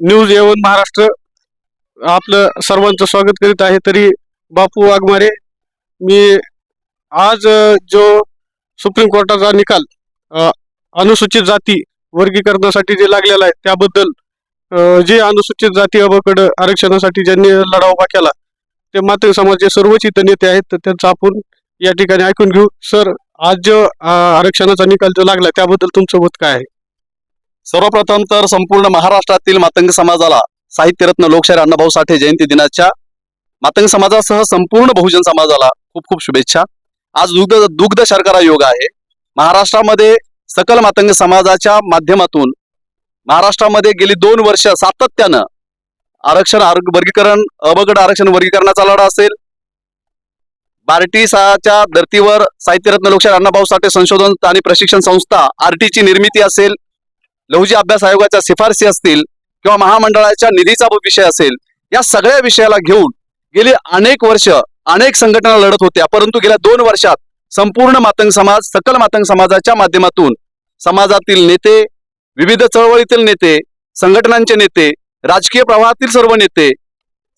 News येऊन महाराष्ट्र आपलं सर्वांचं स्वागत करीत आहे. तरी बापू वाघमारे मी आज जो सुप्रीम कोर्टाचा निकाल अनुसूचित जाती वर्गीकरणासाठी जे लागलेला आहे त्याबद्दल जे अनुसूचित जाती अबाकडं आरक्षणासाठी ज्यांनी लढा उभा केला ते मात्र समाजाचे सर्वच इथं नेते आहेत तर त्यांचं आपण या ठिकाणी ऐकून घेऊ. सर आज जो आरक्षणाचा निकाल जो लागला त्याबद्दल तुमचं मत काय आहे? सर्वप्रथम तर संपूर्ण महाराष्ट्रातील मातंग समाजाला साहित्यरत्न लोकशाहीर अण्णाभाऊ साठे जयंती दिनाच्या मातंग समाजासह संपूर्ण बहुजन समाजाला खूप खूप शुभेच्छा. आज दुग्ध दुग्ध शर्करा योग आहे. महाराष्ट्रामध्ये सकल मातंग समाजाच्या माध्यमातून महाराष्ट्रामध्ये गेली दोन वर्ष सातत्यानं आरक्षण वर्गीकरण अबगड आरक्षण वर्गीकरणाचा लढा असेल. बार्टीसाच्या धर्तीवर साहित्यरत्न लोकशाहीर अण्णाभाऊ साठे संशोधन आणि प्रशिक्षण संस्था आरटीची निर्मिती असेल. लहुजी अभ्यास आयोगाच्या शिफारसी असतील किंवा महामंडळाच्या निधीचा विषय असेल या सगळ्या विषयाला घेऊन गेली अनेक वर्ष अनेक संघटना लढत होत्या. परंतु गेल्या दोन वर्षात संपूर्ण मातंग समाज सकल मातंग समाजाच्या माध्यमातून समाजातील नेते विविध चळवळीतील नेते संघटनांचे नेते राजकीय प्रवाहातील सर्व नेते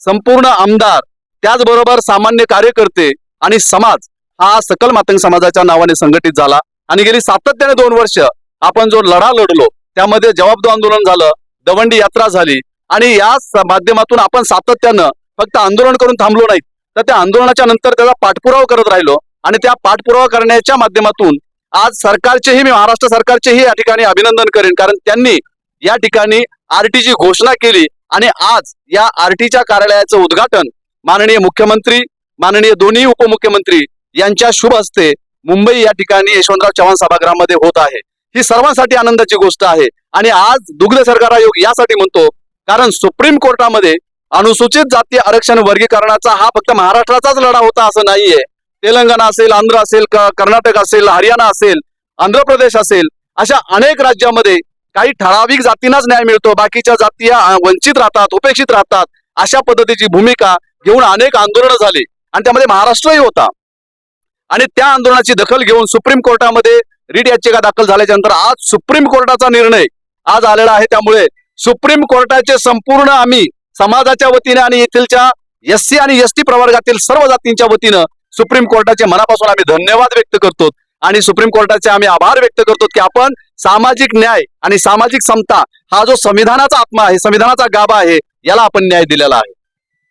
संपूर्ण आमदार त्याचबरोबर सामान्य कार्यकर्ते आणि समाज हा सकल मातंग समाजाच्या नावाने संघटित झाला. आणि गेली सातत्याने दोन वर्ष आपण जो लढा लढलो त्यामध्ये जवाबदो आंदोलन झालं दवंडी यात्रा झाली आणि या माध्यमातून आपण सातत्यानं फक्त आंदोलन करून थांबलो नाहीत. तर त्या आंदोलनाच्या नंतर त्याचा पाठपुरावा करत राहिलो आणि त्या पाठपुरावा करण्याच्या माध्यमातून आज सरकारचेही मी महाराष्ट्र सरकारचेही या ठिकाणी अभिनंदन करेन. कारण त्यांनी या ठिकाणी आरटीची घोषणा केली आणि आज या आरटीच्या कार्यालयाचं उद्घाटन माननीय मुख्यमंत्री माननीय दोन्ही उपमुख्यमंत्री यांच्या शुभ हस्ते मुंबई या ठिकाणी यशवंतराव चव्हाण सभागृहामध्ये होत आहे. ही सर्वांसाठी आनंदाची गोष्ट आहे. आणि आज दुग्ध सरकार आयोग यासाठी म्हणतो कारण सुप्रीम कोर्टामध्ये अनुसूचित जाती आरक्षण वर्गीकरणाचा हा फक्त महाराष्ट्राचाच लढा होता असं नाहीये. तेलंगणा असेल आंध्र असेल कर्नाटक असेल हरियाणा असेल आंध्र प्रदेश असेल अशा अनेक राज्यामध्ये काही ठराविक जातींनाच न्याय मिळतो. बाकीच्या जाती वंचित राहतात उपेक्षित राहतात. अशा पद्धतीची भूमिका घेऊन अनेक आंदोलनं झाली. आणि त्यामध्ये महाराष्ट्रही होता. आणि त्या आंदोलनाची दखल घेऊन सुप्रीम कोर्टामध्ये रीट याचिका दाखल झाल्याच्यानंतर आज सुप्रीम कोर्टाचा निर्णय आज आलेला आहे. त्यामुळे सुप्रीम कोर्टाचे संपूर्ण आम्ही समाजाच्या वतीने आणि येथीलच्या एस सी आणि एस टी प्रवर्गातील सर्व जातींच्या वतीनं सुप्रीम कोर्टाचे मनापासून आम्ही धन्यवाद व्यक्त करतो आणि सुप्रीम कोर्टाचे आम्ही आभार व्यक्त करतो की आपण सामाजिक न्याय आणि सामाजिक समता हा जो संविधानाचा आत्मा आहे संविधानाचा गाभा आहे याला आपण न्याय दिलेला आहे.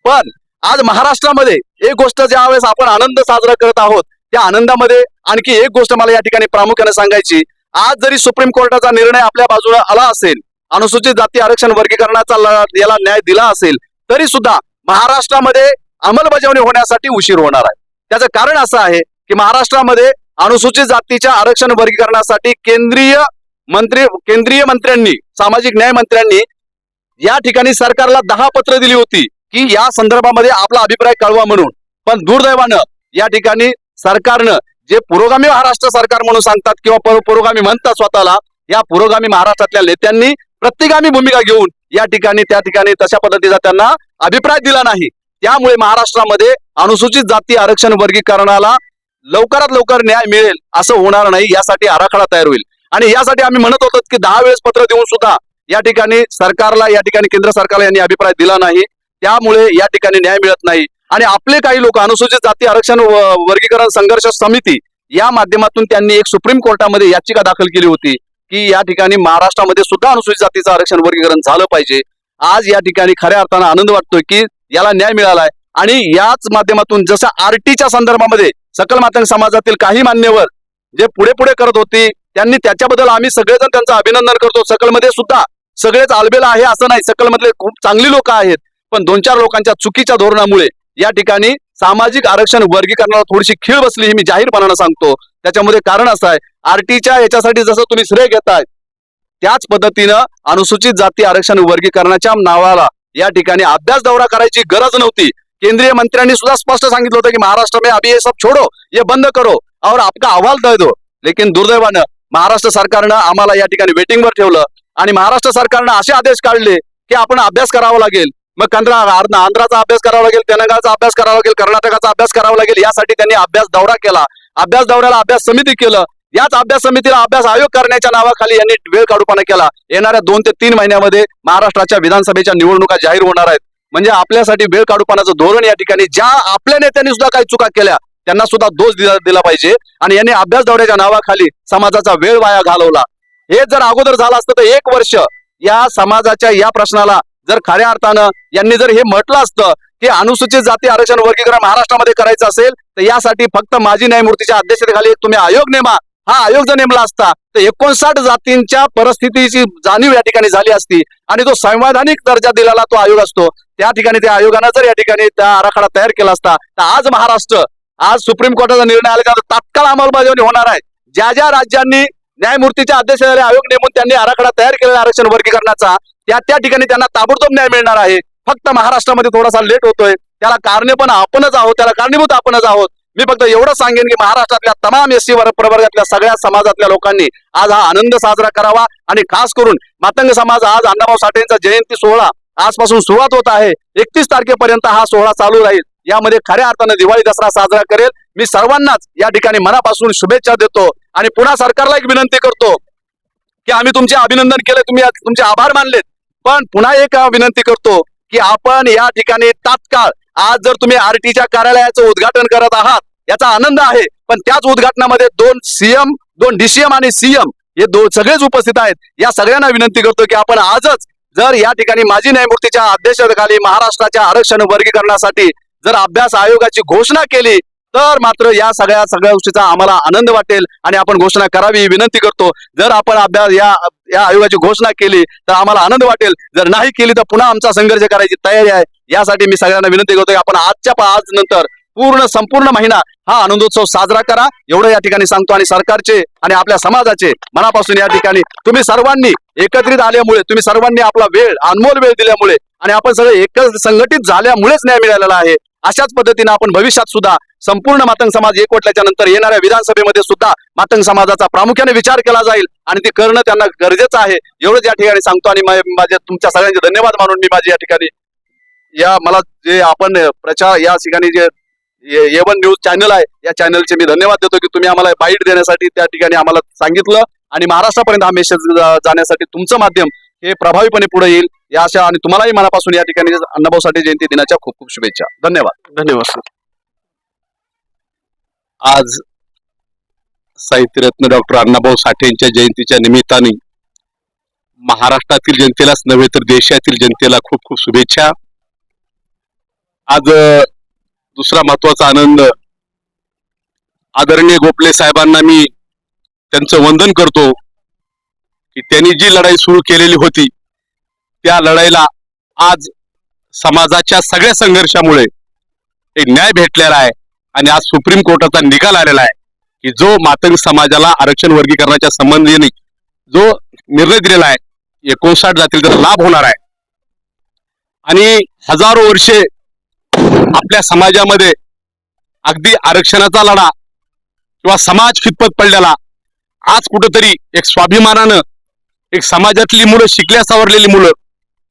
पण आज महाराष्ट्रामध्ये एक गोष्ट ज्यावेळेस आपण आनंद साजरा करत आहोत त्या आनंदामध्ये आणखी एक गोष्ट मला या ठिकाणी प्रामुख्याने सांगायची. आज जरी सुप्रीम कोर्टाचा निर्णय आपल्या बाजूला आला असेल अनुसूचित जाती आरक्षण वर्गीकरणाचा याला न्याय दिला असेल तरी सुद्धा महाराष्ट्रामध्ये अंमलबजावणी होण्यासाठी उशीर होणार आहे. त्याचं कारण असं आहे की महाराष्ट्रामध्ये अनुसूचित जातीच्या आरक्षण वर्गीकरणासाठी केंद्रीय मंत्री केंद्रीय मंत्र्यांनी सामाजिक न्याय मंत्र्यांनी या ठिकाणी सरकारला दहा पत्र दिली होती की या संदर्भामध्ये आपला अभिप्राय कळवा म्हणून. पण दुर्दैवानं या ठिकाणी सरकारनं जे पुरोगामी महाराष्ट्र सरकार म्हणून सांगतात किंवा पुरोगामी म्हणतात स्वतःला या पुरोगामी महाराष्ट्रातल्या नेत्यांनी प्रतिगामी भूमिका घेऊन या ठिकाणी त्या ठिकाणी तशा पद्धतीचा त्यांना अभिप्राय दिला नाही. त्यामुळे महाराष्ट्रामध्ये अनुसूचित जाती आरक्षण वर्गीकरणाला लवकरात लवकर न्याय मिळेल असं होणार नाही यासाठी आराखडा तयार होईल. आणि यासाठी आम्ही म्हणत होतो की दहा वेळेस पत्र देऊन सुद्धा या ठिकाणी सरकारला या ठिकाणी केंद्र सरकारला यांनी अभिप्राय दिला नाही. त्यामुळे या ठिकाणी न्याय मिळत नाही. आणि आपले काही लोक अनुसूचित जाती आरक्षण वर्गीकरण संघर्ष समिती या माध्यमातून त्यांनी एक सुप्रीम कोर्टामध्ये याचिका दाखल केली होती की या ठिकाणी महाराष्ट्रामध्ये सुद्धा अनुसूचित जातीचं आरक्षण वर्गीकरण झालं पाहिजे. आज या ठिकाणी खऱ्या अर्थानं आनंद वाटतोय की याला न्याय मिळालाय. आणि याच माध्यमातून जसं आरटीच्या संदर्भामध्ये सकल मातंग समाजातील काही मान्यवर जे पुढे पुढे करत होती त्यांनी त्याच्याबद्दल आम्ही सगळेजण त्यांचं अभिनंदन करतो. सकलमध्ये सुद्धा सगळेच आलबेला आहे असं नाही. सकलमधले खूप चांगली लोक आहेत. पण दोन चार लोकांच्या चुकीच्या धोरणामुळे या ठिकाणी सामाजिक आरक्षण वर्गीकरणाला थोडीशी खीळ बसली ही मी जाहीरपणानं सांगतो. त्याच्यामध्ये कारण असं आहे आरटीच्या याच्यासाठी जसं तुम्ही श्रेय घेताय त्याच पद्धतीनं अनुसूचित जाती आरक्षण वर्गीकरणाच्या नावाला या ठिकाणी अभ्यास दौरा करायची गरज नव्हती. केंद्रीय मंत्र्यांनी सुद्धा स्पष्ट सांगितलं होतं की महाराष्ट्र में अभी ये सब छोड़ो ये बंद करो और आपका अहवाल दे दो. लेकिन दुर्दैवानं महाराष्ट्र सरकारनं आम्हाला या ठिकाणी वेटिंगवर ठेवलं आणि महाराष्ट्र सरकारनं असे आदेश काढले की आपण अभ्यास करावा लागेल. मग कंद्रा आंध्राचा अभ्यास करावा लागेल तेलंगणाचा अभ्यास करावा लागेल कर्नाटकाचा अभ्यास करावा लागेल यासाठी त्यांनी अभ्यास दौरा केला. अभ्यास दौऱ्याला अभ्यास समिती केलं. याच अभ्यास समितीला अभ्यास आयोग करण्याच्या नावाखाली यांनी वेळ काढूपणा केला. येणाऱ्या दोन ते तीन महिन्यामध्ये महाराष्ट्राच्या विधानसभेच्या निवडणुका जाहीर होणार आहेत. म्हणजे आपल्यासाठी वेळ काढूपणाचं धोरण या ठिकाणी ज्या आपल्या नेत्यांनी सुद्धा काही चुका केल्या त्यांना सुद्धा दोष दिला दिला पाहिजे. आणि यांनी अभ्यास दौऱ्याच्या नावाखाली समाजाचा वेळ वाया घालवला. हे जर अगोदर झालं असतं तर एक वर्ष या समाजाच्या या प्रश्नाला जर खऱ्या अर्थानं यांनी जर हे म्हटलं असतं की अनुसूचित जाती आरक्षण वर्गीकरण महाराष्ट्रामध्ये करायचं असेल तर यासाठी फक्त माजी न्यायमूर्तीच्या अध्यक्षतेखाली तुम्ही आयोग नेमा. हा आयोग जर नेमला असता तर एकोणसाठ जातींच्या परिस्थितीची जाणीव या ठिकाणी झाली असती आणि तो संवैधानिक दर्जा दिलेला तो आयोग असतो. त्या ठिकाणी त्या आयोगानं जर या ठिकाणी त्या आराखडा तयार केला असता तर आज महाराष्ट्र आज सुप्रीम कोर्टाचा निर्णय आल्यानंतर तात्काळ अंमलबजावणी होणार आहे. ज्या ज्या राज्यांनी न्यायमूर्तीच्या अध्यक्षतेखाली आयोग नेमून त्यांनी आराखडा तयार केलेला आरक्षण वर्गीकरणाचा. त्या त्या ठिकाणी त्यांना ताबडतोब न्याय मिळणार आहे. फक्त महाराष्ट्रामध्ये थोडासा लेट होतोय. त्याला कारणे पण आपणच आहोत. त्याला कारणीभूत आपणच आहोत. मी फक्त एवढं सांगेन की महाराष्ट्रातल्या तमाम एस सी प्रवर्गातल्या सगळ्या समाजातल्या लोकांनी आज हा आनंद साजरा करावा आणि खास करून मातंग समाज आज अण्णाभाऊ साठेंचा जयंती सोहळा आजपासून सुरुवात होत आहे. एकतीस तारखेपर्यंत हा सोहळा चालू राहील. यामध्ये खऱ्या अर्थानं दिवाळी दसरा साजरा करेल. मी सर्वांनाच या ठिकाणी मनापासून शुभेच्छा देतो आणि पुन्हा सरकारला एक विनंती करतो की आम्ही तुमचे अभिनंदन केले तुम्ही तुमचे आभार मानलेत. पण पुन्हा एक विनंती करतो की आपण या ठिकाणी तात्काळ आज जर तुम्ही आरटीच्या कार्यालयाचं उद्घाटन करत आहात याचा आनंद आहे. पण त्याच उद्घाटनामध्ये दोन सीएम दोन डीसीएम आणि सीएम हे दोन सगळेच उपस्थित आहेत. या सगळ्यांना विनंती करतो की आपण आजच जर या ठिकाणी माजी न्यायमूर्तीच्या अध्यक्षतेखाली महाराष्ट्राच्या आरक्षण वर्गीकरणासाठी जर अभ्यास आयोगाची घोषणा केली तर मात्र या सगळ्या सगळ्या गोष्टीचा आम्हाला आनंद वाटेल आणि आपण घोषणा करावी विनंती करतो. जर आपण अभ्यास या या आयोगाची घोषणा केली तर आम्हाला आनंद वाटेल. जर नाही केली तर पुन्हा आमचा संघर्ष करायची तयारी आहे. यासाठी मी सगळ्यांना विनंती करतो की आपण आजच्या आज नंतर पूर्ण संपूर्ण महिना हा आनंदोत्सव साजरा करा. एवढं या ठिकाणी सांगतो आणि सरकारचे आणि आपल्या समाजाचे मनापासून या ठिकाणी तुम्ही सर्वांनी एकत्रित आल्यामुळे तुम्ही सर्वांनी आपला वेळ अनमोल वेळ दिल्यामुळे आणि आपण सगळे एकच संघटित झाल्यामुळेच न्याय मिळालेला आहे. अशाच पद्धतीने आपण भविष्यात सुद्धा संपूर्ण मातंग समाज एकवटल्याच्या नंतर येणाऱ्या विधानसभेमध्ये सुद्धा मातंग समाजाचा प्रामुख्याने विचार केला जाईल आणि ते करणं त्यांना गरजेचं आहे. एवढंच या ठिकाणी सांगतो आणि माझ्या माझे तुमच्या सगळ्यांचे धन्यवाद मानून मी माझे या ठिकाणी या मला जे आपण प्रचार या ठिकाणी जे एवन न्यूज चॅनल आहे या चॅनलचे मी धन्यवाद देतो की तुम्ही आम्हाला बाईट देण्यासाठी त्या ठिकाणी आम्हाला सांगितलं आणि महाराष्ट्रापर्यंत हा मेसेज जाण्यासाठी तुमचं माध्यम हे प्रभावीपणे पुढे येईल. या अशा आणि तुम्हालाही मनापासून या ठिकाणी अण्णाभाऊ साठे जयंती दिनाच्या खूप खूप शुभेच्छा. धन्यवाद. धन्यवाद सर. आज साहित्यरत्न डॉक्टर अण्णाभाऊ साठे यांच्या जयंतीच्या निमित्ताने महाराष्ट्रातील जनतेलाच नव्हे तर देशातील जनतेला खूप खूप शुभेच्छा. आज दुसरा महत्त्वाचा आनंद आदरणीय गोपले साहेबांना मी त्यांचं वंदन करतो की त्यांनी जी लढाई सुरू केलेली होती त्या लढाईला आज समाजाच्या सगळ्या संघर्षामुळे एक न्याय भेटलेला आहे आणि आज सुप्रीम कोर्टाचा निकाल आलेला आहे की जो मातंग समाजाला आरक्षण वर्गीकरणाच्या संबंधीने जो निर्णय दिलेला आहे एकोणसाठ जातील त्याचा लाभ होणार आहे. आणि हजारो वर्षे आपल्या समाजामध्ये अगदी आरक्षणाचा लढा किंवा समाज खितपत पडलेला आज कुठंतरी एक स्वाभिमानानं एक समाजातली मुलं शिकल्या सावरलेली मुलं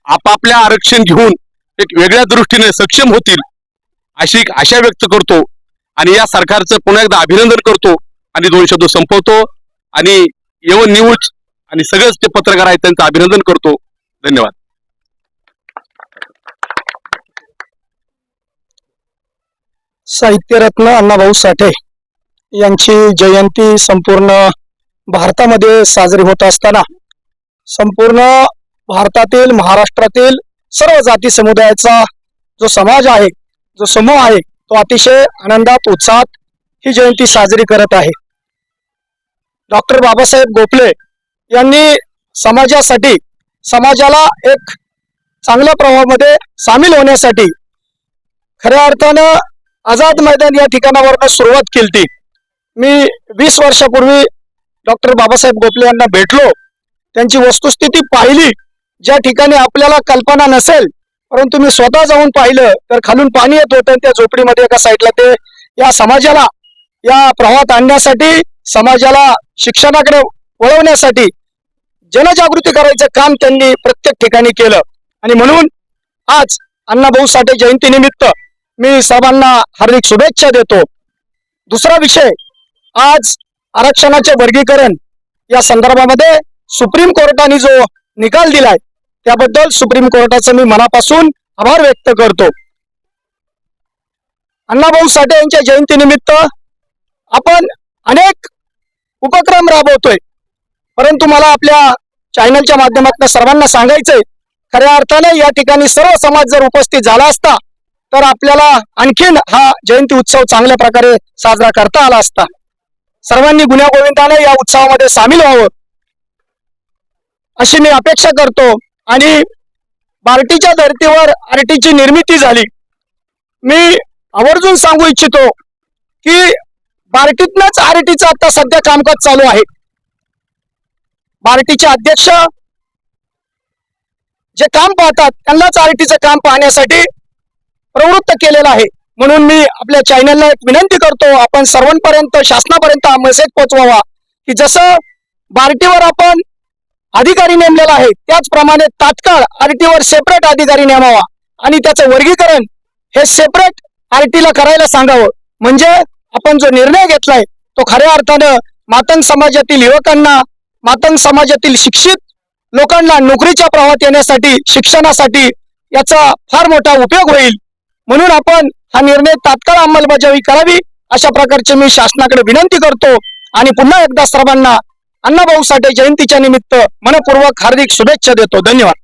आपापल्या आरक्षण घेऊन एक वेगळ्या दृष्टीने सक्षम होतील अशी एक आशा व्यक्त करतो. आणि या सरकारचं पुन्हा एकदा अभिनंदन करतो. आणि दोन शब्द संपवतो. आणि येवन न्यूज आणि सगळेच ते पत्रकार आहेत त्यांचं अभिनंदन करतो. धन्यवाद. साहित्यरत्न अण्णाभाऊ साठे यांची जयंती संपूर्ण भारतामध्ये साजरी होत असताना संपूर्ण भारतातील महाराष्ट्रातील सर्व जाती समुदायाचा जो समाज आहे जो समूह आहे तो अतिशय आनंदात उत्साहात ही जयंती साजरी करत आहे. डॉक्टर बाबासाहेब गोखले यांनी समाजासाठी समाजाला एक चांगल्या प्रवाहामध्ये सामील होण्यासाठी खऱ्या अर्थानं आझाद मैदान या ठिकाणावरनं सुरुवात केली मी वीस वर्षापूर्वी डॉक्टर बाबासाहेब गोखले यांना भेटलो. त्यांची वस्तुस्थिती पाहिली. ज्या ठिकाणी आपल्याला कल्पना नसेल परंतु मी स्वतः जाऊन पाहिलं तर खालून पाणी येत होतं त्या झोपडीमध्ये एका साईडला ते या समाजाला या प्रवाहात आणण्यासाठी समाजाला शिक्षणाकडे वळवण्यासाठी जनजागृती करायचं काम त्यांनी प्रत्येक ठिकाणी केलं. आणि म्हणून आज अण्णाभाऊ साठे जयंतीनिमित्त मी सर्वांना हार्दिक शुभेच्छा देतो. दुसरा विषय आज आरक्षणाचे वर्गीकरण या संदर्भामध्ये सुप्रीम कोर्टाने जो निकाल दिलाय त्याबद्दल सुप्रीम कोर्टाचं मी मनापासून आभार व्यक्त करतो. अण्णाभाऊ साठे यांच्या जयंतीनिमित्त आपण अनेक उपक्रम राबवतोय. परंतु मला आपल्या चॅनलच्या माध्यमातून सर्वांना सांगायचंय खऱ्या अर्थाने या ठिकाणी सर्व समाज जर उपस्थित झाला असता तर आपल्याला आणखीन हा जयंती उत्सव चांगल्या प्रकारे साजरा करता आला असता. सर्वांनी गुण्यागोविंदाने या उत्सवामध्ये सामील व्हावं. अशी मी अपेक्षा करतो. आणि बार्टीच्या धर्तीवर आरटीची निर्मिती झाली. मी आवर्जून सांगू इच्छितो की बार्टीतनंच आरटीचं आता सध्या कामकाज चालू आहे. बार्टीचे अध्यक्ष जे काम पाहतात त्यांनाच आरटीचं काम पाहण्यासाठी प्रवृत्त केलेलं आहे. म्हणून मी आपल्या चॅनलला एक विनंती करतो आपण सर्वांपर्यंत शासनापर्यंत हा मेसेज पोहोचवावा की जसं बार्टीवर आपण अधिकारी नेमलेला आहे. त्याचप्रमाणे तात्काळ आरटीवर सेपरेट अधिकारी नेमावा आणि त्याचं वर्गीकरण हे सेपरेट आरटीला करायला सांगावं. म्हणजे आपण जो निर्णय घेतलाय तो खऱ्या अर्थानं मातंग समाजातील युवकांना मातंग समाजातील शिक्षित लोकांना नोकरीच्या प्रवाहात येण्यासाठी शिक्षणासाठी याचा फार मोठा उपयोग होईल. म्हणून आपण हा निर्णय तात्काळ अंमलबजावणी करावी अशा प्रकारची मी शासनाकडे विनंती करतो. आणि पुन्हा एकदा सर्वांना अण्णाभाऊ साठे जयंतीच्या निमित्त मनपूर्वक हार्दिक शुभेच्छा देतो. धन्यवाद.